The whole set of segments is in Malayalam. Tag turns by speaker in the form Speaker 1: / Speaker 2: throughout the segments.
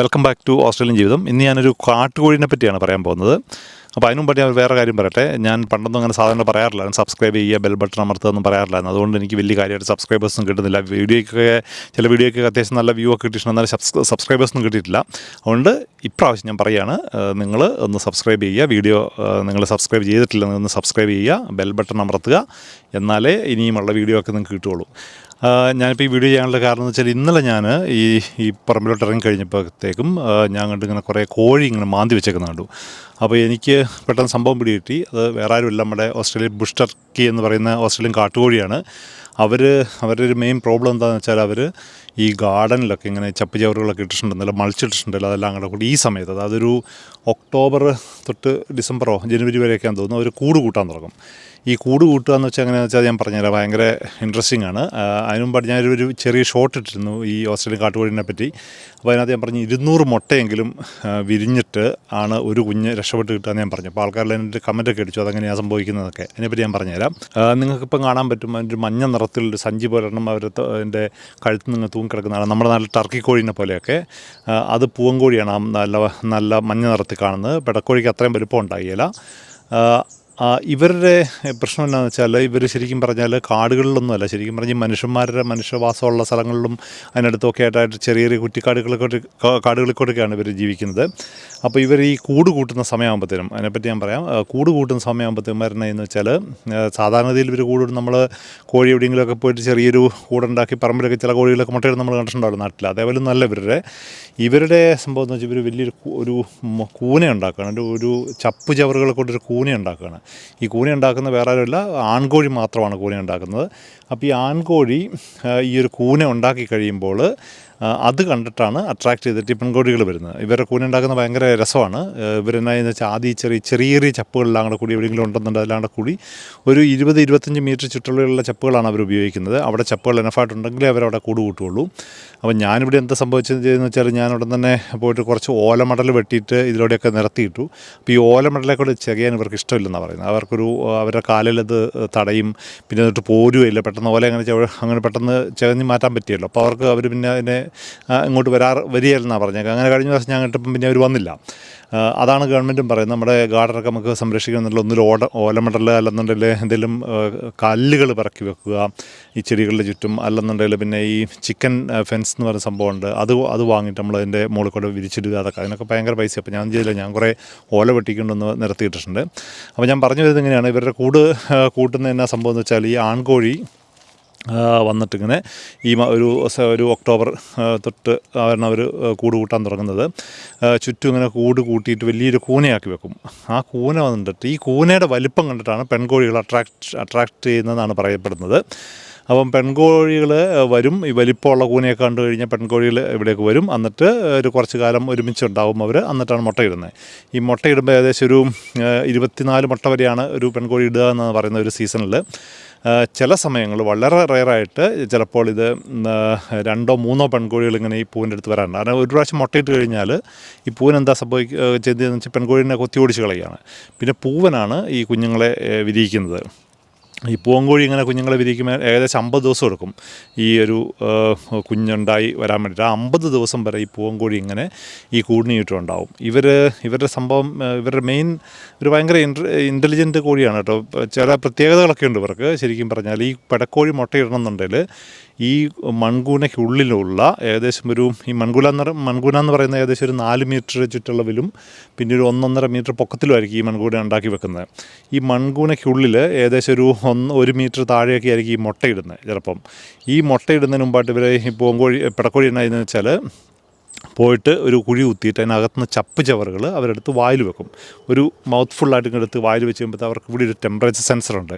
Speaker 1: വെൽക്കം ബാക്ക് ടു ഓസ്ട്രേലിയൻ ജീവിതം ഇന്ന് ഞാനൊരു കാട്ടുകോഴിനെ പറ്റിയാണ് പറയാൻ പോകുന്നത്. അപ്പോൾ അതിനും പറ്റി ഞാൻ വേറെ കാര്യം പറയട്ടെ. ഞാൻ പണ്ടൊന്നും അങ്ങനെ സാധാരണ പറയാറില്ല. സബ്സ്ക്രൈബ് ചെയ്യുക ബെൽ ബട്ടൺ അമർത്തുകയെന്നും പറയാറില്ലായിരുന്നു അതുകൊണ്ട് എനിക്ക് വലിയ കാര്യമായിട്ട് സബ്സ്ക്രൈബേഴ്സും കിട്ടുന്നില്ല. വീഡിയോയ്ക്കൊക്കെ ചില വീഡിയോയ്ക്ക് അത്യാവശ്യം നല്ല വ്യൂ ഒക്കെ കിട്ടിയിട്ടുണ്ട്. എന്നാലും സബ്സ്ക്രൈബേഴ്സൊന്നും കിട്ടിയിട്ടില്ല. അതുകൊണ്ട് ഇപ്രാവശ്യം ഞാൻ പറയുകയാണ് നിങ്ങൾ ഒന്ന് സബ്സ്ക്രൈബ് ചെയ്യുക. വീഡിയോ നിങ്ങൾ സബ്സ്ക്രൈബ് ചെയ്തിട്ടില്ല ഒന്ന് സബ്സ്ക്രൈബ് ചെയ്യുക. ബെൽ ബട്ടൺ അമർത്തുക. എന്നാലേ ഇനിയുമുള്ള വീഡിയോ ഒക്കെ നിങ്ങൾക്ക് കിട്ടുള്ളൂ ആ, ഞാനിപ്പോൾ ഈ വീഡിയോ ചെയ്യാനുള്ള കാരണം എന്ന് വെച്ചാൽ ഇന്നലെ ഞാൻ ഈ ഈ പറമ്പിലോട്ട് ഇറങ്ങി കഴിഞ്ഞപ്പോഴത്തേക്കും ഞാൻ കണ്ട് ഇങ്ങനെ കുറേ കോഴി ഇങ്ങനെ മാന്തി വെച്ചേക്കുന്ന കണ്ടു. അപ്പോൾ എനിക്ക് പെട്ടെന്ന് സംഭവം പിടികിട്ടി. അത് വേറെ ആരുമില്ല നമ്മുടെ ഓസ്ട്രേലിയൻ ബുഷ് ടർക്കി എന്ന് പറയുന്ന ഓസ്ട്രേലിയൻ കാട്ടുകോഴിയാണ്. അവർ അവരുടെ ഒരു മെയിൻ പ്രോബ്ലം എന്താണെന്ന് വെച്ചാൽ അവർ ഈ ഗാർഡനിലൊക്കെ ഇങ്ങനെ ചപ്പ് ചവറുകളൊക്കെ ഇട്ടിട്ടുണ്ടെന്നല്ല മളിച്ചിട്ടിട്ടുണ്ടല്ലോ അതെല്ലാം കൂടെ കൂടി ഈ സമയത്ത് അതായത് ഒരു ഒക്ടോബർ തൊട്ട് ഡിസംബറോ ജനുവരി വരെയൊക്കെയാണെന്ന് തോന്നുന്നു അവർ കൂട് കൂട്ടാൻ തുടങ്ങും. ഈ കൂട് കൂട്ടുക എന്ന് വെച്ചാൽ എങ്ങനെയാണെന്ന് വെച്ചാൽ ഞാൻ പറഞ്ഞുതരാം. ഭയങ്കര ഇൻട്രസ്റ്റിംഗ് ആണ്. അതിന് മുമ്പ് ഞാനൊരു ചെറിയ ഷോട്ട് ഇട്ടിരുന്നു ഈ ഓസ്ട്രേലിയൻ കാട്ടുകോഴിനെ പറ്റി. അപ്പോൾ അതിനകത്ത് ഞാൻ പറഞ്ഞു ഇരുന്നൂറ് മുട്ടയെങ്കിലും വിരിഞ്ഞിട്ട് ആണ് ഒരു കുഞ്ഞ് രക്ഷപ്പെട്ട് കിട്ടുക എന്ന് ഞാൻ പറഞ്ഞു. അപ്പോൾ ആൾക്കാരുടെ എന്റെ കമന്റൊക്കെ അടിച്ചു. അതെങ്ങനെയാണ് സംഭവിക്കുന്നതൊക്കെ. അതിനെപ്പറ്റി ഞാൻ പറഞ്ഞുതരാം. നിങ്ങൾക്കിപ്പം കാണാൻ പറ്റും അതിന്റെ ഒരു മഞ്ഞ നിറത്തിൽ ഒരു സഞ്ചി പോലെണ്ണം അവർ അതിന്റെ കഴുത്ത് നിന്ന് തൂങ്ങിക്കിടക്കുന്നതാണ് നമ്മുടെ നല്ല ടർക്കി കോഴീനെ പോലെയൊക്കെ. അത് പൂവൻകോഴിയാണ് നല്ല നല്ല മഞ്ഞ നിറത്തിൽ കാണുന്നത്. പെടക്കോഴിക്ക് അത്രയും വലുപ്പം ഉണ്ടായില്ല. ഇവരുടെ പ്രശ്നം എന്താണെന്ന് വെച്ചാൽ ഇവർ ശരിക്കും പറഞ്ഞാൽ കാടുകളിലൊന്നുമല്ല. ശരിക്കും പറഞ്ഞാൽ മനുഷ്യന്മാരുടെ മനുഷ്യവാസമുള്ള സ്ഥലങ്ങളിലും അതിനടുത്തൊക്കെ ആയിട്ടായിട്ട് ചെറിയ ചെറിയ കുറ്റിക്കാടുകളൊക്കെ കാടുകളിൽ കൂടെയൊക്കെയാണ് ഇവർ ജീവിക്കുന്നത്. അപ്പോൾ ഇവർ ഈ കൂട് കൂട്ടുന്ന സമയമാകുമ്പോഴത്തേനും അതിനെപ്പറ്റി ഞാൻ പറയാം കൂട് കൂട്ടുന്ന സമയമാകുമ്പോഴത്തേക്കും വരണതെന്ന് വെച്ചാൽ സാധാരണഗതിയിൽ ഇവർ കൂടും നമ്മൾ കോഴി എവിടെയെങ്കിലുമൊക്കെ പോയിട്ട് ചെറിയൊരു കൂടുണ്ടാക്കി പറമ്പിലൊക്കെ ചില കോഴികളൊക്കെ മുട്ടയിട്ട് നമ്മൾ കണ്ടിട്ടുണ്ടാവും നാട്ടിൽ അതേപോലെ നല്ല ഇവരുടെ. ഇവരുടെ സംഭവം എന്ന് വെച്ചാൽ ഇവർ വലിയൊരു ഒരു കൂനെ കൂന ഉണ്ടാക്കുകയാണ് ഒരു ഒരു ചപ്പ് ചവറുകളെ കൊണ്ടൊരു കൂന ഉണ്ടാക്കുകയാണ് ഈ കൂന ഉണ്ടാക്കുന്ന വേറെ ആരുമില്ല. ആൺകോഴി മാത്രമാണ് കൂന ഉണ്ടാക്കുന്നത്. അപ്പോൾ ഈ ആൺകോഴി ഈ ഒരു കൂന ഉണ്ടാക്കി കഴിയുമ്പോൾ അത് കണ്ടിട്ടാണ് അട്രാക്ട് ചെയ്തിട്ട് ഈ പെൺകോഴികൾ വരുന്നത്. ഇവരുടെ കൂടെ ഉണ്ടാക്കുന്ന ഭയങ്കര രസമാണ്. ഇവരെന്നാ വെച്ചാൽ ആദ്യം ചെറിയ ചെറിയ ചെറിയ ചപ്പുകളിലാണ് കൂടെ എവിടെയെങ്കിലും ഉണ്ടെന്നുണ്ട് അതിലാണ്ട് കൂടി ഒരു ഇരുപത് ഇരുപത്തഞ്ച് മീറ്റർ ചുറ്റളവിലുള്ള ചപ്പുകളാണ് അവർ ഉപയോഗിക്കുന്നത്. അവിടെ ചപ്പുകൾ എനഫായിട്ടുണ്ടെങ്കിലേ അവരവിടെ കൂട് കൂട്ടുള്ളൂ. അപ്പോൾ ഞാനിവിടെ എന്താ സംഭവിച്ചതെന്ന് വെച്ചാൽ ഞാൻ ഉടൻ തന്നെ പോയിട്ട് കുറച്ച് ഓലമടൽ വെട്ടിയിട്ട് ഇതിലൂടെയൊക്കെ നിരത്തിയിട്ടു. അപ്പോൾ ഈ ഓലമടലെ കൂടെ ചെയ്യാൻ ഇവർക്ക് ഇഷ്ടമില്ലെന്നാണ് പറയുന്നത്. അവർക്കൊരു അവരുടെ കാലിലത് തടയും പിന്നെ എന്നിട്ട് പോരുകയില്ല പെട്ടെന്ന് ഓല അങ്ങനെ അങ്ങനെ പെട്ടെന്ന് ചകഞ്ഞ് മാറ്റാൻ പറ്റിയല്ലോ. അപ്പോൾ അവർക്ക് അവർ പിന്നെ അതിനെ ഇങ്ങോട്ട് വരാറ് വരികയില്ലെന്നാണ് പറഞ്ഞത്. അങ്ങനെ കഴിഞ്ഞ പ്രാവശ്യം ഞാൻ കേട്ടപ്പം പിന്നെ അവർ വന്നില്ല. അതാണ് ഗവൺമെന്റും പറയുന്നത്. നമ്മുടെ ഗാർഡനൊക്കെ നമുക്ക് സംരക്ഷിക്കണം എന്നുള്ള ഒന്നിൽ ഓട ഓലമടൽ അല്ലെന്നുണ്ടെങ്കിൽ എന്തെങ്കിലും കല്ലുകൾ പിറക്കി വെക്കുക. ഈ ചെടികളുടെ ചുറ്റും അല്ലെന്നുണ്ടെങ്കിൽ പിന്നെ ഈ ചിക്കൻ ഫെൻസ് എന്ന് പറയുന്ന സംഭവമുണ്ട്. അത് അത് വാങ്ങിയിട്ട് നമ്മൾ അതിന്റെ മുകളിൽ കൂടെ വിരിച്ചിടുക അതൊക്കെ. അതിനൊക്കെ ഭയങ്കര പൈസ. അപ്പോൾ ഞാൻ ചെയ്തില്ല. ഞാൻ കുറേ ഓല വെട്ടിക്കൊണ്ടൊന്ന് നിരത്തിയിട്ടിട്ടുണ്ട് അപ്പോൾ ഞാൻ പറഞ്ഞു വരുന്നത് ഇങ്ങനെയാണ്. ഇവരുടെ കൂട് കൂട്ടുന്ന എന്നാ സംഭവം എന്ന് വെച്ചാൽ ഈ ആൺകോഴി വന്നിട്ടിങ്ങനെ ഈ ഒരു ഒരു ഒക്ടോബർ തൊട്ട് ആണ് അവർ കൂട് കൂട്ടാൻ തുടങ്ങുന്നത്. ചുറ്റും ഇങ്ങനെ കൂട് കൂട്ടിയിട്ട് വലിയൊരു കൂനയാക്കി വെക്കും. ആ കൂന വന്നിട്ട് ഈ കൂനയുടെ വലിപ്പം കണ്ടിട്ടാണ് പെൺകോഴികൾ അട്രാക്ട് അട്രാക്ട് ചെയ്യുന്നതെന്നാണ് പറയപ്പെടുന്നത്. അപ്പം പെൺകോഴികൾ വരും. ഈ വലിപ്പമുള്ള കൂനയൊക്കെ കണ്ടു കഴിഞ്ഞാൽ പെൺകോഴികൾ ഇവിടേക്ക് വരും. എന്നിട്ട് ഒരു കുറച്ച് കാലം ഒരുമിച്ച് ഉണ്ടാവും അവർ എന്നിട്ടാണ് മുട്ടയിടുന്നത് ഈ മുട്ടയിടുമ്പോൾ ഏകദേശം ഒരു ഇരുപത്തിനാല് മുട്ട വരെയാണ് ഒരു പെൺകോഴി ഇടുക എന്ന് പറയുന്ന ഒരു സീസണിൽ ചില സമയങ്ങൾ വളരെ റയറായിട്ട് ചിലപ്പോൾ ഇത് രണ്ടോ മൂന്നോ പെൺകോഴികൾ ഇങ്ങനെ ഈ പൂവിന്റെ അടുത്ത് വരാറുണ്ട്. കാരണം ഒരു പ്രാവശ്യം മുട്ടയിട്ട് കഴിഞ്ഞാൽ ഈ പൂവിന് എന്താ സംഭവിക്കുക ചെയ്തതെന്ന് വെച്ചാൽ പെൺകോഴിനെ കൊത്തി ഓടിച്ച് കളയുകയാണ്. പിന്നെ പൂവനാണ് ഈ കുഞ്ഞുങ്ങളെ വിരിയിക്കുന്നത്. ഈ പൂങ്കോഴി ഇങ്ങനെ കുഞ്ഞുങ്ങളെ വിരിക്കുമ്പോൾ ഏകദേശം അമ്പത് ദിവസം എടുക്കും. ഈ ഒരു കുഞ്ഞുണ്ടായി വരാൻ വേണ്ടിയിട്ട്. ആ അമ്പത് ദിവസം വരെ ഈ പൂങ്കോഴി ഇങ്ങനെ ഈ കൂടിനിട്ടുണ്ടാവും ഇവർ ഇവരുടെ സംഭവം ഇവരുടെ മെയിൻ ഒരു ഭയങ്കര ഇന്റലിജന്റ് കോഴിയാണ് കേട്ടോ. ചില പ്രത്യേകതകളൊക്കെ ഉണ്ട് ഇവർക്ക്. ശരിക്കും പറഞ്ഞാൽ ഈ പെടക്കോഴി മുട്ടയിടണമെന്നുണ്ടെങ്കിൽ ഈ മൺകൂനയ്ക്കുള്ളിലുള്ള ഏകദേശം ഒരു ഈ മൺകൂല എന്ന് മൺകൂന എന്ന് പറയുന്ന ഏകദേശം ഒരു നാല് മീറ്റർ ചുറ്റളവിലും പിന്നെ ഒരു ഒന്നൊന്നര മീറ്റർ പൊക്കത്തിലുമായിരിക്കും ഈ മൺകൂന ഉണ്ടാക്കി വെക്കുന്നത്. ഈ മൺകൂനയ്ക്കുള്ളിൽ ഏകദേശം ഒരു ഒന്ന് ഒരു മീറ്റർ താഴെയൊക്കെ ആയിരിക്കും ഈ മുട്ടയിടുന്നത് ചിലപ്പം. ഈ മുട്ടയിടുന്നതിന് മുമ്പായിട്ട് ഇവരെ ഈ പൂങ്കോഴി പിടക്കോഴി എന്നായെന്ന് വെച്ചാൽ പോയിട്ട് ഒരു കുഴി കുത്തിയിട്ട് അതിനകത്തുനിന്ന് ചപ്പ് ചവറുകൾ അവരെടുത്ത് വായിൽ വെക്കും. ഒരു മൗത്ത് ഫുള്ളായിട്ട് ഇങ്ങനെ എടുത്ത് വായിൽ വെച്ച് കഴിയുമ്പോൾ അവർക്ക് ഇവിടെ ഒരു ടെമ്പറേച്ചർ സെൻസറുണ്ട്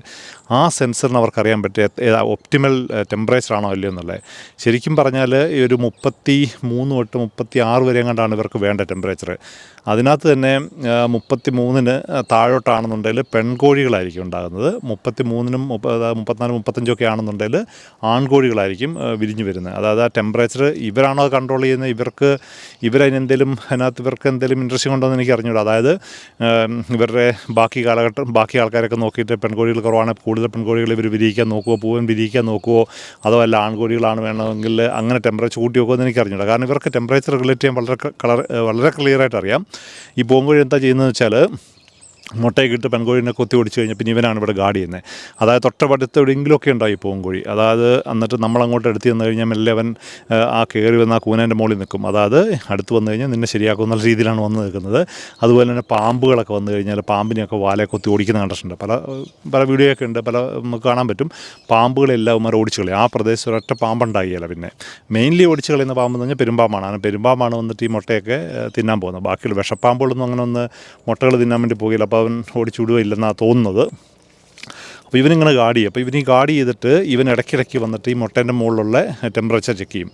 Speaker 1: ആ സെൻസറിന് അവർക്ക് അറിയാൻ പറ്റിയ ഒപ്റ്റിമൽ ടെമ്പറേച്ചർ ആണോ അല്ലയോ എന്നുള്ളത്. ശരിക്കും പറഞ്ഞാൽ ഈ ഒരു മുപ്പത്തി മൂന്ന് തൊട്ട് മുപ്പത്തി ആറ് വരെ കണ്ടാണ് ഇവർക്ക് വേണ്ട ടെമ്പറേച്ചർ അതിനകത്ത് തന്നെ മുപ്പത്തി മൂന്നിന് താഴോട്ടാണെന്നുണ്ടെങ്കിൽ പെൺകോഴികളായിരിക്കും ഉണ്ടാകുന്നത്. മുപ്പത്തി മൂന്നിനും മുപ്പത്തിനാല് മുപ്പത്തഞ്ചൊക്കെ ആണെന്നുണ്ടെങ്കിൽ ആൺകോഴികളായിരിക്കും വിരിഞ്ഞു വരുന്നത്. അതായത് ആ ടെമ്പറേച്ചർ ഇവരാണോ കൺട്രോൾ ചെയ്യുന്നത്? ഇവർക്ക് ഇവരതിനെന്തെങ്കിലും അതിനകത്ത് ഇവർക്ക് എന്തെങ്കിലും ഇൻട്രസ്റ്റ് ഉണ്ടോ എന്ന് എനിക്ക് അറിഞ്ഞൂടാ. അതായത് ഇവരുടെ ബാക്കി കാലഘട്ടം ബാക്കി ആൾക്കാരൊക്കെ നോക്കിയിട്ട് പെൺകോഴികൾ കുറവാണ് കൂടുതൽ പെൺകോഴികൾ ഇവർ വിരിയിക്കാൻ നോക്കുമോ പൂവൻ വിരിയിക്കാൻ നോക്കുമോ അതോ അല്ല ആൺകോഴികളാണ് വേണമെങ്കിൽ അങ്ങനെ ടെമ്പറേച്ചർ കൂട്ടി വെക്കുമോ എന്ന് എനിക്ക് അറിഞ്ഞൂടാ. കാരണം ഇവർക്ക് ടെമ്പറേച്ചർ റെഗുലേറ്റ് ചെയ്യാൻ വളരെ കളർ വളരെ ക്ലിയർ ആയിട്ട് അറിയാം. ഈ പൂങ്കോഴി എന്താ ചെയ്യുന്നതെന്ന് വെച്ചാൽ മുട്ടയൊക്കെ ഇട്ട് പെൺകോഴിനെ കൊത്തി ഓടിച്ചു കഴിഞ്ഞാൽ പിന്നെ ഇവനാണ് ഇവിടെ ഗാർഡ് ചെയ്യുന്നത് അതായത് തൊട്ടപ്പടുത്ത് എവിടെയെങ്കിലുമൊക്കെ ഉണ്ടായി പോകും കോഴി അതായത് എന്നിട്ട് നമ്മളങ്ങോട്ട് അടുത്ത് ചെന്ന് കഴിഞ്ഞാൽ മെല്ലെ അവൻ ആ, കയറി വന്ന ആ കൂനേന്റെ മുകളിൽ നിൽക്കും. അതായത് അടുത്ത് വന്നു കഴിഞ്ഞാൽ നിന്നെ ശരിയാക്കും എന്നുള്ള രീതിയിലാണ് വന്ന് നിൽക്കുന്നത്. അതുപോലെ തന്നെ പാമ്പുകളൊക്കെ വന്നു കഴിഞ്ഞാൽ പാമ്പിനെയൊക്കെ വാലെ കൊത്തി ഓടിക്കുന്ന കണ്ടിട്ടുണ്ട്. പല പല വീഡിയോ ഒക്കെ ഉണ്ട് പല നമുക്ക് കാണാൻ പറ്റും. പാമ്പുകളെല്ലാം ഉമാർ ഓടിച്ചു കളയും. ആ പ്രദേശത്ത് ഒരൊറ്റ പാമ്പുണ്ടായില്ല പിന്നെ. മെയിൻലി ഓടിച്ചു കളയുന്ന പാമ്പ് എന്ന് പറഞ്ഞാൽ പെരുമ്പാമ്പാണ്. ആ പെരുമ്പാമ്പാണ് വന്നിട്ട് ഈ മുട്ടയൊക്കെ തിന്നാൻ പോകുന്നത്. ബാക്കിയുള്ള വിഷപ്പാമ്പുകളൊന്നും അങ്ങനെ ഒന്ന് മുട്ടകൾ തിന്നാൻ വേണ്ടി പോകില്ല. അപ്പോൾ അവൻ ഓടിച്ചു വിടുകയില്ലെന്നാണ് തോന്നുന്നത്. അപ്പോൾ ഇവനിങ്ങനെ ഗാർഡ് ചെയ്യും. അപ്പോൾ ഇവന് ഈ ഗാർഡ് ചെയ്തിട്ട് ഇവൻ ഇടയ്ക്കിടയ്ക്ക് വന്നിട്ട് ഈ മുട്ടേന്റെ മുകളിലുള്ള ടെമ്പറേച്ചർ ചെക്ക് ചെയ്യും.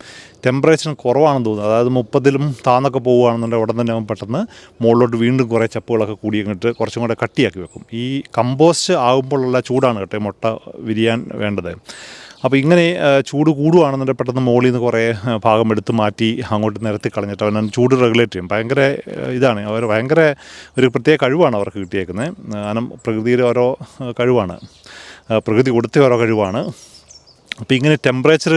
Speaker 1: ടെമ്പറേച്ചർ കുറവാണെന്ന് തോന്നുന്നു. അതായത് മുപ്പതിലും താന്നൊക്കെ പോവുകയാണെന്നുണ്ടെങ്കിൽ ഉടൻ തന്നെ അവൻ പെട്ടെന്ന് മുകളിലോട്ട് വീണ്ടും കുറേ ചപ്പുകളൊക്കെ കൂടി അങ്ങോട്ട് കുറച്ചും കൂടെ കട്ടിയാക്കി വെക്കും. ഈ കമ്പോസ്റ്റ് ആകുമ്പോഴുള്ള ചൂടാണ് കേട്ടോ മുട്ട വിരിയാൻ വേണ്ടത്. അപ്പോൾ ഇങ്ങനെ ചൂട് കൂടുകയാണെന്നുണ്ടെങ്കിൽ പെട്ടെന്ന് മുകളിൽ നിന്ന് കുറേ ഭാഗം എടുത്ത് മാറ്റി അങ്ങോട്ട് നിരത്തി കളഞ്ഞിട്ട് അവൻ ചൂട് റെഗുലേറ്റ് ചെയ്യും. ഭയങ്കര ഇതാണ്. അവർ ഭയങ്കര ഒരു പ്രത്യേക കഴിവാണ് അവർക്ക് കിട്ടിയേക്കുന്നത് കാരണം പ്രകൃതിയുടെ ഓരോ കഴിവാണ്. പ്രകൃതി കൊടുത്ത ഓരോ കഴിവാണ്. അപ്പോൾ ഇങ്ങനെ ടെമ്പറേച്ചർ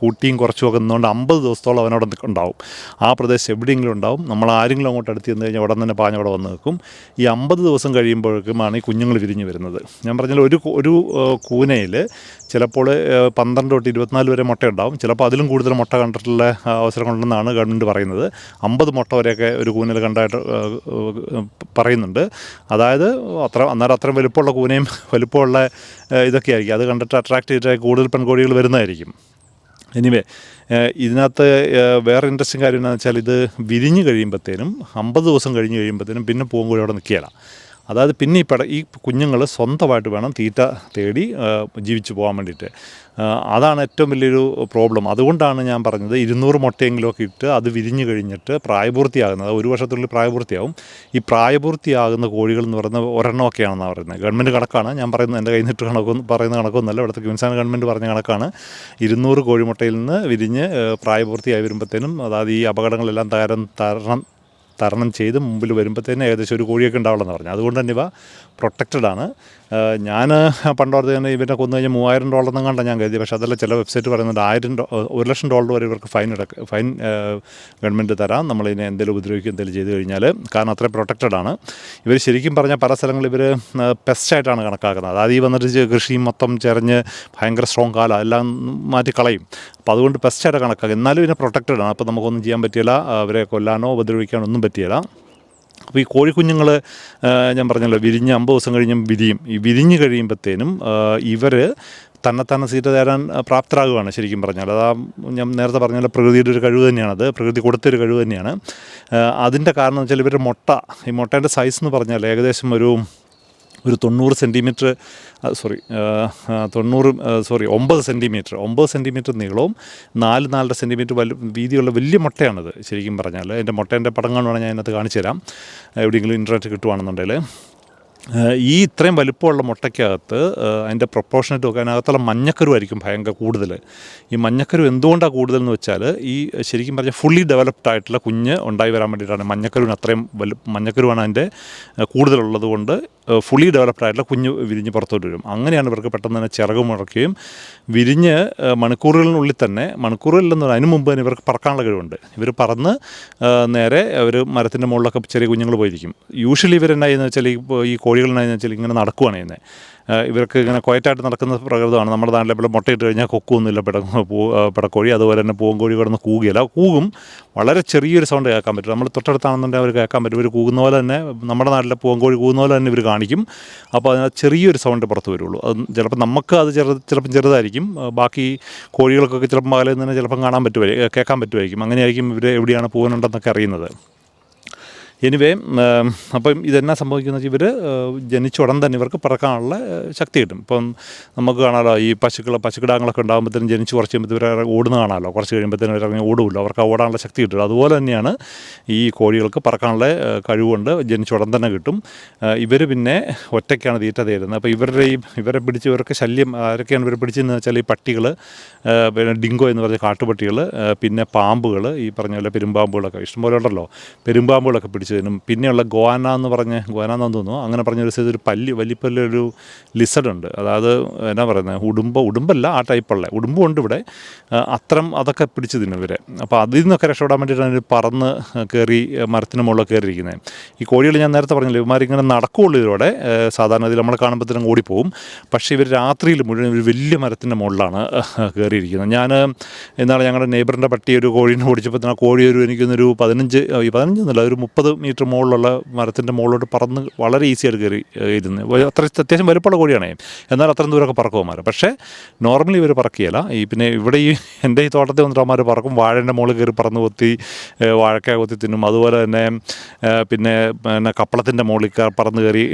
Speaker 1: കൂട്ടിയും കുറച്ചും ഒക്കെ നിന്നുകൊണ്ട് അമ്പത് ദിവസത്തോളം അവനവിടെ ഉണ്ടാവും. ആ പ്രദേശം എവിടെയെങ്കിലും ഉണ്ടാവും. നമ്മൾ ആരെങ്കിലും അങ്ങോട്ട് അടുത്ത് ചെന്ന് കഴിഞ്ഞാൽ ഉടൻ തന്നെ പാഞ്ഞവിടെ വന്ന് നിൽക്കും. ഈ അമ്പത് ദിവസം കഴിയുമ്പോഴേക്കുമാണ് ഈ കുഞ്ഞുങ്ങൾ വിരിഞ്ഞ് വരുന്നത്. ഞാൻ പറഞ്ഞാൽ ഒരു ഒരു കൂനയിൽ ചിലപ്പോൾ പന്ത്രണ്ട് തൊട്ട് ഇരുപത്തിനാല് വരെ മുട്ട ഉണ്ടാവും. ചിലപ്പോൾ അതിലും കൂടുതൽ മുട്ട കണ്ടിട്ടുള്ള അവസരങ്ങളുണ്ടെന്നാണ് ഗവൺമെന്റ് പറയുന്നത്. അമ്പത് മുട്ട വരെയൊക്കെ ഒരു കൂനയിൽ കണ്ടായിട്ട് പറയുന്നുണ്ട്. അതായത് അത്ര അന്നേരം അത്രയും വലുപ്പമുള്ള കൂനയും വലുപ്പമുള്ള ഇതൊക്കെ ആയിരിക്കും. അത് കണ്ടിട്ട് അട്രാക്റ്റ് ചെയ്തിട്ട് കൂടുതൽ പെൺകോഴികൾ വരുന്നതായിരിക്കും. എനിവേ ഇതിനകത്ത് വേറെ ഇൻട്രസ്റ്റിംഗ് കാര്യം എന്താണെന്ന് വെച്ചാൽ ഇത് വിരിഞ്ഞ് കഴിയുമ്പോഴത്തേനും അമ്പത് ദിവസം കഴിഞ്ഞ് കഴിയുമ്പോഴത്തേനും പിന്നെ പൂങ്കോഴി അവിടെ നിൽക്കുകയില്ല. അതായത് പിന്നെ ഈ പട ഈ കുഞ്ഞുങ്ങൾ സ്വന്തമായിട്ട് വേണം തീറ്റ തേടി ജീവിച്ചു പോകാൻ വേണ്ടിയിട്ട്. അതാണ് ഏറ്റവും വലിയൊരു പ്രോബ്ലം. അതുകൊണ്ടാണ് ഞാൻ പറഞ്ഞത് ഇരുന്നൂറ് മുട്ടയെങ്കിലുമൊക്കെ ഇട്ട് അത് വിരിഞ്ഞു കഴിഞ്ഞിട്ട് പ്രായപൂർത്തിയാകുന്നത് ഒരു വർഷത്തിനുള്ളിൽ പ്രായപൂർത്തിയാകും ഈ പ്രായപൂർത്തിയാകുന്ന കോഴികൾ എന്ന് പറയുന്നത് ഒരെണ്ണമൊക്കെയാണെന്നാണ് പറയുന്നത്. ഗവൺമെന്റ് കണക്കാണ് ഞാൻ പറയുന്നത് എന്റെ കയ്യിൽ നിന്നിട്ട് കണക്കൊന്നും പറയുന്ന കണക്കൊന്നുമല്ല. ഇവിടുത്തെ ക്യൂൻസാൻ ഗവൺമെന്റ് പറഞ്ഞ കണക്കാണ്. ഇരുന്നൂറ് കോഴിമുട്ടയിൽ നിന്ന് വിരിഞ്ഞ് പ്രായപൂർത്തിയായി വരുമ്പോഴത്തേനും അതായത് ഈ അപകടങ്ങളെല്ലാം തരണം തരണം തരണം ചെയ്ത് മുമ്പിൽ വരുമ്പോഴത്തേനും ഏകദേശം ഒരു കോഴിയൊക്കെ ഉണ്ടാവുള്ളതെന്ന് പറഞ്ഞു. അതുകൊണ്ട് തന്നെ ഇവ പ്രൊട്ടക്റ്റഡ് ആണ്. ഞാൻ പണ്ടോർത്ത് തന്നെ ഇവരെ കൊന്നു കഴിഞ്ഞാൽ മൂവായിരം ഡോളർ എന്നും കണ്ടാണ് ഞാൻ കരുതി. പക്ഷേ അതല്ല ചില വെബ്സൈറ്റ് പറയുന്നത് ആയിരം ഒരു ലക്ഷം ഡോളർ വരെ ഇവർക്ക് ഫൈൻ ഇടയ്ക്ക് ഫൈൻ ഗവൺമെന്റ് തരാം. നമ്മളിതിനെ എന്തെങ്കിലും ഉപദ്രവിക്കുക എന്തെങ്കിലും ചെയ്തു കഴിഞ്ഞാൽ കാരണം അത്രയും പ്രൊട്ടക്റ്റഡ് ആണ്. ഇവർ ശരിക്കും പറഞ്ഞാൽ പല സ്ഥലങ്ങളിൽ ഇവർ പെസ്റ്റായിട്ടാണ് കണക്കാക്കുന്നത്. അതായത് ഈ വന്നിട്ട് കൃഷി മൊത്തം ചെറിഞ്ഞ് ഭയങ്കര സ്ട്രോങ് കാലം എല്ലാം മാറ്റി കളയും. അപ്പോൾ അതുകൊണ്ട് പെസ്റ്റായിട്ട് കണക്കാക്കുക എന്നാലും ഇതിനെ പ്രൊട്ടക്റ്റഡ് ആണ്. അപ്പോൾ നമുക്കൊന്നും ചെയ്യാൻ പറ്റിയില്ല. അവരെ കൊല്ലാനോ ഉപദ്രവിക്കാനോ ഒന്നും പറ്റിയില്ല. അപ്പോൾ ഈ കോഴിക്കുഞ്ഞുങ്ങൾ ഞാൻ പറഞ്ഞല്ലോ വിരിഞ്ഞ് അമ്പത് ദിവസം കഴിഞ്ഞും വിരിയും. ഈ വിരിഞ്ഞ് കഴിയുമ്പോഴത്തേനും ഇവർ തന്നെത്താനെ സീറ്റ് തരാൻ പ്രാപ്തരാകുകയാണ് ശരിക്കും പറഞ്ഞാൽ. അതാ ഞാൻ നേരത്തെ പറഞ്ഞ പോലെ പ്രകൃതിയുടെ ഒരു കഴിവ് തന്നെയാണത്. പ്രകൃതി കൊടുത്തൊരു കഴിവ് തന്നെയാണ്. ആ, അതിന്റെ കാരണം എന്ന് വെച്ചാൽ ഇവരുടെ മുട്ട ഈ മുട്ടേന്റെ സൈസ് എന്ന് പറഞ്ഞാൽ ഏകദേശം ഒരു ഒരു തൊണ്ണൂറ് സെന്റിമീറ്റർ സോറി തൊണ്ണൂറ് സോറി ഒമ്പത് സെന്റിമീറ്റർ ഒമ്പത് സെന്റിമീറ്റർ നീളവും നാല് നാലര സെന്റിമീറ്റർ വലിയ വീതിയുള്ള വലിയ മുട്ടയാണത് ശരിക്കും പറഞ്ഞാൽ എന്റെ മുട്ടേന്റെ പടം കാണുവാണെങ്കിൽ ഞാൻ അതിനകത്ത് കാണിച്ചു തരാം എവിടെയെങ്കിലും ഇന്റർനെറ്റ് കിട്ടുവാണെന്നുണ്ടെങ്കിൽ ഈ ഇത്രയും വലിപ്പമുള്ള മുട്ടയ്ക്കകത്ത് അതിന്റെ പ്രൊപ്പോർഷനറ്റ് നോക്കുക അതിനകത്തുള്ള മഞ്ഞക്കരുമായിരിക്കും ഭയങ്കര കൂടുതൽ ഈ മഞ്ഞക്കരു എന്തുകൊണ്ടാണ് കൂടുതൽ എന്ന് വെച്ചാൽ ഈ ശരിക്കും പറഞ്ഞാൽ ഫുള്ളി ഡെവലപ്ഡ് ആയിട്ടുള്ള കുഞ്ഞ് ഉണ്ടായി വരാൻ വേണ്ടിയിട്ടാണ് മഞ്ഞക്കരുവിന് അത്രയും വലു മഞ്ഞക്കരുവാണ് അതിന്റെ കൂടുതലുള്ളത് കൊണ്ട് ഫുള്ളി ഡെവലപ്ഡ് ആയിട്ടുള്ള കുഞ്ഞ് വിരിഞ്ഞ് പുറത്തോട്ട് വരും. അങ്ങനെയാണ് ഇവർക്ക് പെട്ടെന്ന് തന്നെ ചിറക് മുടക്കുകയും വിരിഞ്ഞ് മണിക്കൂറുകളിനുള്ളിൽ തന്നെ മണിക്കൂറുകളിലെന്ന് അതിന് മുമ്പ് തന്നെ ഇവർക്ക് പറക്കാനുള്ള കഴിവുണ്ട്. ഇവർ പറന്ന് നേരെ അവർ മരത്തിന്റെ മുകളിലൊക്കെ ചെറിയ കുഞ്ഞുങ്ങൾ പോയിരിക്കും. യൂഷ്വലി ചെയ്യുന്നത് വെച്ചാൽ ഈ ഈ ചെയ്യുന്നത് വെച്ചാൽ ഇങ്ങനെ നടക്കുവാണ് ചെയ്യുന്നത് ഇവർക്ക് ഇങ്ങനെ കൊയറ്റായിട്ട് നടക്കുന്ന പ്രകൃതമാണ്. നമ്മുടെ നാട്ടിലെ പോലെ മുട്ടയിട്ട് കഴിഞ്ഞാൽ കൊക്കൊന്നുമില്ല പെട പൂ പെടക്കോഴി അതുപോലെ തന്നെ പൂവൻകോഴി കിടന്ന് കൂകില്ല കൂകും. വളരെ ചെറിയൊരു സൗണ്ട് കേൾക്കാൻ പറ്റും. നമ്മൾ തൊട്ടടുത്താണെന്നുണ്ടെങ്കിൽ അവർ കേൾക്കാൻ പറ്റും. ഇവർ കൂകുന്ന പോലെ തന്നെ നമ്മുടെ നാട്ടിലെ പൂങ്കോഴി കൂകുന്ന പോലെ തന്നെ ഇവർ കാണിക്കും. അപ്പോൾ അതിനകത്ത് ചെറിയൊരു സൗണ്ട് പുറത്ത് വരുള്ളൂ. അത് ചിലപ്പോൾ നമുക്ക് അത് ചെറു ചിലപ്പം ചെറുതായിരിക്കും. ബാക്കി കോഴികൾക്കൊക്കെ ചിലപ്പം പകലിൽ നിന്ന് ചിലപ്പം കാണാൻ പറ്റുമായിരിക്കും കേൾക്കാൻ പറ്റുമായിരിക്കും അങ്ങനെയായിരിക്കും ഇവർ എവിടെയാണ് പൂവനുണ്ടെന്നൊക്കെ അറിയുന്നത്. എനിവേ അപ്പം ഇതെന്നാ സംഭവിക്കുന്നത് ഇവർ ജനിച്ച ഉടൻ തന്നെ ഇവർക്ക് പറക്കാനുള്ള ശക്തി കിട്ടും. ഇപ്പം നമുക്ക് കാണാമല്ലോ ഈ പശുക്കൾ പശുക്കിടാങ്ങളൊക്കെ ഉണ്ടാകുമ്പോഴത്തേനും ജനിച്ച് കുറച്ച് കഴിയുമ്പോൾ ഇവർ ഓടുന്ന കാണാമല്ലോ കുറച്ച് കഴിയുമ്പോഴത്തേനും ഇറങ്ങി ഓടുമല്ലോ അവർക്ക് ഓടാനുള്ള ശക്തി കിട്ടും അതുപോലെ തന്നെയാണ് ഈ കോഴികൾക്ക് പറക്കാനുള്ള കഴിവുകൊണ്ട് ജനിച്ച ഉടൻ തന്നെ കിട്ടും. ഇവർ പിന്നെ ഒറ്റയ്ക്കാണ് തീറ്റ തേരുന്നത്. അപ്പോൾ ഇവരുടെ ഈ ഇവരെ പിടിച്ച് ഇവർക്ക് ശല്യം ആരൊക്കെയാണ് ഇവരെ പിടിച്ചതെന്ന് വെച്ചാൽ ഈ പട്ടികൾ പിന്നെ ഡിങ്കോ എന്ന് പറഞ്ഞ കാട്ടുപട്ടികൾ പിന്നെ പാമ്പുകൾ ഈ പറഞ്ഞ പോലെ പെരുമ്പാമ്പുകളൊക്കെ. ഇഷ്ടംപോലെ ഉണ്ടല്ലോ. പെരുമ്പാമ്പുകളൊക്കെ പിടിച്ചു തരും പിന്നെയുള്ള ഗോവാന എന്ന് പറഞ്ഞ് ഗോവാന എന്ന് തോന്നുന്നു. അങ്ങനെ പറഞ്ഞ ഒരു സൈസ് ഒരു പല്ലി വലിപ്പല്ലൊരു ലിസഡ് ഉണ്ട്. അതായത് എന്നാ പറയുന്നത് ഉടുമ്പ ഉടുമ്പല്ല ആ ടൈപ്പുള്ള ഉടുമ്പും ഉണ്ട് ഇവിടെ. അത്രം അതൊക്കെ പിടിച്ചു തിന്നവരെ അപ്പോൾ അതിൽ നിന്നൊക്കെ രക്ഷപ്പെടാൻ വേണ്ടിയിട്ടാണ് ഇവർ പറന്ന് കയറി മരത്തിന് മുകളിൽ കയറിയിരിക്കുന്നത് ഈ കോഴികൾ ഞാൻ നേരത്തെ പറഞ്ഞില്ല ഇവന്മാർ ഇങ്ങനെ നടക്കുകയുള്ളൂ ഇതിലൂടെ. സാധാരണ ഇതിൽ നമ്മൾ കാണുമ്പോഴത്തേനും ഓടിപ്പോവും പക്ഷേ ഇവർ രാത്രിയിൽ മുഴുവൻ ഒരു വലിയ മരത്തിന്റെ മുകളിലാണ് കയറിയിരിക്കുന്നത്. ഞാൻ എന്നാൽ ഞങ്ങളുടെ നെയ്ബറിന്റെ പട്ടി ഒരു കോഴീനെ ഓടിച്ചപ്പോൾ ആ കോഴി ഒരു എനിക്കൊന്നൊരു പതിനഞ്ച് പതിനഞ്ചൊന്നുമില്ല ഒരു മുപ്പത് മീറ്റർ മുകളിലുള്ള മരത്തിന്റെ മുകളിലോട്ട് പറന്ന് വളരെ ഈസിയായിട്ട് കയറി ഇരുന്ന്. അത്ര അത്യാവശ്യം വലുപ്പമുള്ള കോഴിയാണേ. എന്നാൽ അത്രയും ദൂരമൊക്കെ പറക്കുമാർ പക്ഷേ നോർമലി ഇവർ പറക്കുകയില്ല. ഈ പിന്നെ ഇവിടെ ഈ എന്റെ ഈ തോട്ടത്തിൽ വന്നിട്ട് അവന്മാർ പറക്കും വാഴേന്റെ മുകളിൽ കയറി പറന്ന് കൊത്തി വാഴക്ക കൊത്തി തിന്നും. അതുപോലെ തന്നെ പിന്നെ പിന്നെ കപ്പളത്തിന്റെ മുകളിൽ പറന്ന് കയറി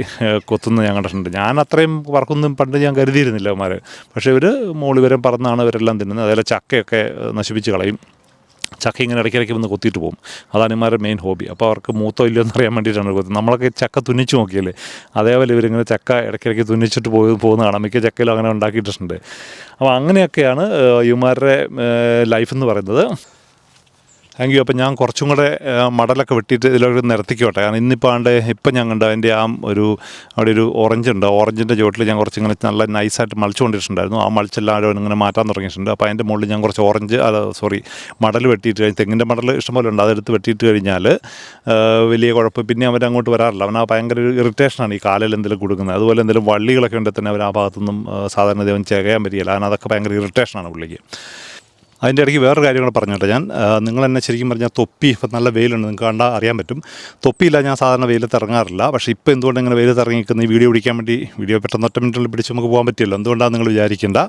Speaker 1: കൊത്തുന്നത് ഞാൻ കണ്ടിട്ടുണ്ട്. ഞാൻ അത്രയും പറക്കൊന്നും പണ്ട് ഞാൻ കരുതിയിരുന്നില്ല അവന്മാർ പക്ഷേ ഇവർ മുകളിൽ വരെ പറന്നാണ് ഇവരെല്ലാം തിന്നുന്നത്. അതേപോലെ ചക്കയൊക്കെ നശിപ്പിച്ച് കളയും. ചക്ക ഇങ്ങനെ ഇടയ്ക്കിടയ്ക്ക് വന്ന് കൊത്തിയിട്ട് പോകും. അതാണ് ഇമാരുടെ മെയിൻ ഹോബി അപ്പോൾ അവർക്ക് മൂത്തോ ഇല്ലയോ എന്ന് അറിയാൻ വേണ്ടിയിട്ടാണ് കൊത്തുന്നത് നമ്മളൊക്കെ ചക്ക തുന്നിച്ച് നോക്കിയല്ലേ? അതേപോലെ ഇവരിങ്ങനെ ചക്ക ഇടയ്ക്കിടയ്ക്ക് തുന്നിച്ചിട്ട് പോയി പോകുന്ന കാണാം മിക്ക ചക്കയിലും അങ്ങനെ ഉണ്ടാക്കിയിട്ടുണ്ട്. അപ്പോൾ അങ്ങനെയൊക്കെയാണ് യുമാരുടെ ലൈഫ് എന്ന് പറയുന്നത്. താങ്ക് യു അപ്പം ഞാൻ കുറച്ചും കൂടെ മടലൊക്കെ വെട്ടിയിട്ട് ഇതിലൊക്കെ നിരത്തിക്കോട്ടെ. കാരണം ഇന്നിപ്പോൾ ആണ്ട് ഇപ്പം ഞാൻ കണ്ട അതിന്റെ ആ ഒരു അവിടെ ഒരു ഓറഞ്ച് ഉണ്ട്. ഓറഞ്ചിന്റെ ചുവട്ടിൽ ഞാൻ കുറച്ച് ഇങ്ങനെ നല്ല നൈസായിട്ട് മളിച്ചു കൊണ്ടിട്ടുണ്ടായിരുന്നു ആ മളിച്ചെല്ലാവരും ഇങ്ങനെ മാറ്റാൻ തുടങ്ങിയിട്ടുണ്ട്. അപ്പോൾ അതിന്റെ മുകളിൽ ഞാൻ കുറച്ച് ഓറഞ്ച് അത് സോറി മടൽ വെട്ടിയിട്ട് കഴിഞ്ഞ് തെങ്ങിന്റെ മടൽ ഇഷ്ടംപോലെ ഉണ്ട്. അതെടുത്ത് വെട്ടിയിട്ട് കഴിഞ്ഞാൽ വലിയ കുഴപ്പം. പിന്നെ അവർ അങ്ങോട്ട് വരാറില്ല. അവൻ ആ ഭയങ്കര ഒരു ഇറിറ്റേഷനാണ് ഈ കാലിൽ എന്തെങ്കിലും കൊടുക്കുന്നത് അതുപോലെ എന്തെങ്കിലും വള്ളികളൊക്കെ ഉണ്ടെങ്കിൽ തന്നെ അവർ ആ ഭാഗത്തൊന്നും സാധാരണ ദൈവം ചെയ്യാൻ പറ്റിയില്ല കാരണം അതൊക്കെ ഭയങ്കര ഇറിറ്റേഷനാണ് പുള്ളിക്ക്. അതിന്റെ ഇടയ്ക്ക് വേറൊരു കാര്യം കൂടെ പറഞ്ഞോട്ടെ ഞാൻ നിങ്ങൾ എന്നെ ശരിക്കും പറഞ്ഞാൽ തൊപ്പി ഇപ്പം നല്ല വെയിലുണ്ട് നിങ്ങൾക്ക് കണ്ടാൽ അറിയാൻ പറ്റും. തൊപ്പിയില്ല ഞാൻ സാധാരണ വെയിലത്ത് ഇറങ്ങാറില്ല. പക്ഷേ ഇപ്പോൾ എന്തുകൊണ്ട് ഇങ്ങനെ വെയിലത്ത് ഇറങ്ങിക്കുന്ന ഈ വീഡിയോ പിടിക്കാൻ വേണ്ടി വീഡിയോ പെട്ടെന്ന് ഒറ്റ മിനിറ്റിൽ പിടിച്ച് നമുക്ക് പോകാൻ പറ്റില്ല എന്തുകൊണ്ടാണ് നിങ്ങൾ വിചാരിക്കേണ്ട?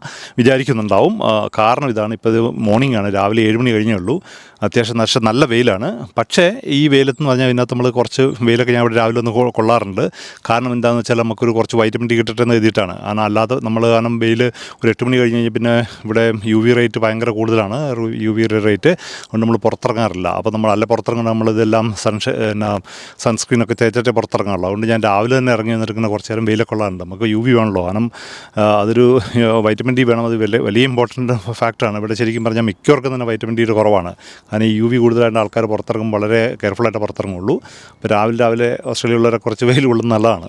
Speaker 1: വിചാരിക്കുന്നുണ്ടാവും. കാരണം ഇതാണ് ഇപ്പോൾ ഇത് മോർണിംഗ് ആണ്. രാവിലെ ഏഴ് മണി കഴിഞ്ഞേ ഉള്ളൂ. അത്യാവശ്യം നല്ല നല്ല വെയിലാണ്. പക്ഷേ ഈ വെയിലത്ത് എന്ന് പറഞ്ഞാൽ ഇതിനകത്ത് നമ്മൾ കുറച്ച് വെയിലൊക്കെ ഞാൻ ഇവിടെ രാവിലെ ഒന്ന് കൊള്ളാറുണ്ട്. കാരണം എന്താണെന്ന് വെച്ചാൽ നമുക്കൊരു കുറച്ച് വൈറ്റമിൻ ഡി കിട്ടട്ടെ എഴുതിയിട്ടാണ് കാരണം അല്ലാതെ നമ്മൾ കാരണം വെയിൽ ഒരു എട്ട് മണി കഴിഞ്ഞ് കഴിഞ്ഞാൽ പിന്നെ ഇവിടെ യു വി റേറ്റ് ഭയങ്കര കൂടുതലാണ് യു വി റേറ്റ്. അതുകൊണ്ട് നമ്മൾ പുറത്തിറങ്ങാറില്ല. അപ്പോൾ നമ്മൾ അല്ല പുറത്തിറങ്ങുന്ന നമ്മളിതെല്ലാം സൺഷ എന്നാ സൺസ്ക്രീനൊക്കെ തേച്ചിട്ടേ പുറത്തിറങ്ങാറുള്ളൂ. അതുകൊണ്ട് ഞാൻ രാവിലെ തന്നെ ഇറങ്ങി വന്നിരിക്കുന്ന കുറച്ച് നേരം വെയിലൊക്കെ ഉള്ളതാണ് നമുക്ക് യു വി വേണമല്ലോ. കാരണം അതൊരു വൈറ്റമിൻ ഡി വേണം. അത് വലിയ വലിയ ഇമ്പോർട്ടന്റ് ഫാക്ടറാണ് ഇവിടെ ശരിക്കും പറഞ്ഞാൽ മിക്കവർക്കും തന്നെ വൈറ്റമിൻ ഡിയുടെ കുറവാണ്. കാരണം ഈ യു വി കൂടുതലായിട്ട് ആൾക്കാർ പുറത്തിറങ്ങും. വളരെ കെയർഫുള്ളായിട്ട് പുറത്തിറങ്ങുള്ളൂ. അപ്പോൾ രാവിലെ രാവിലെ ഓസ്ട്രേലിയയിലുള്ളവരെ കുറച്ച് വെയിൽ നല്ലതാണ്.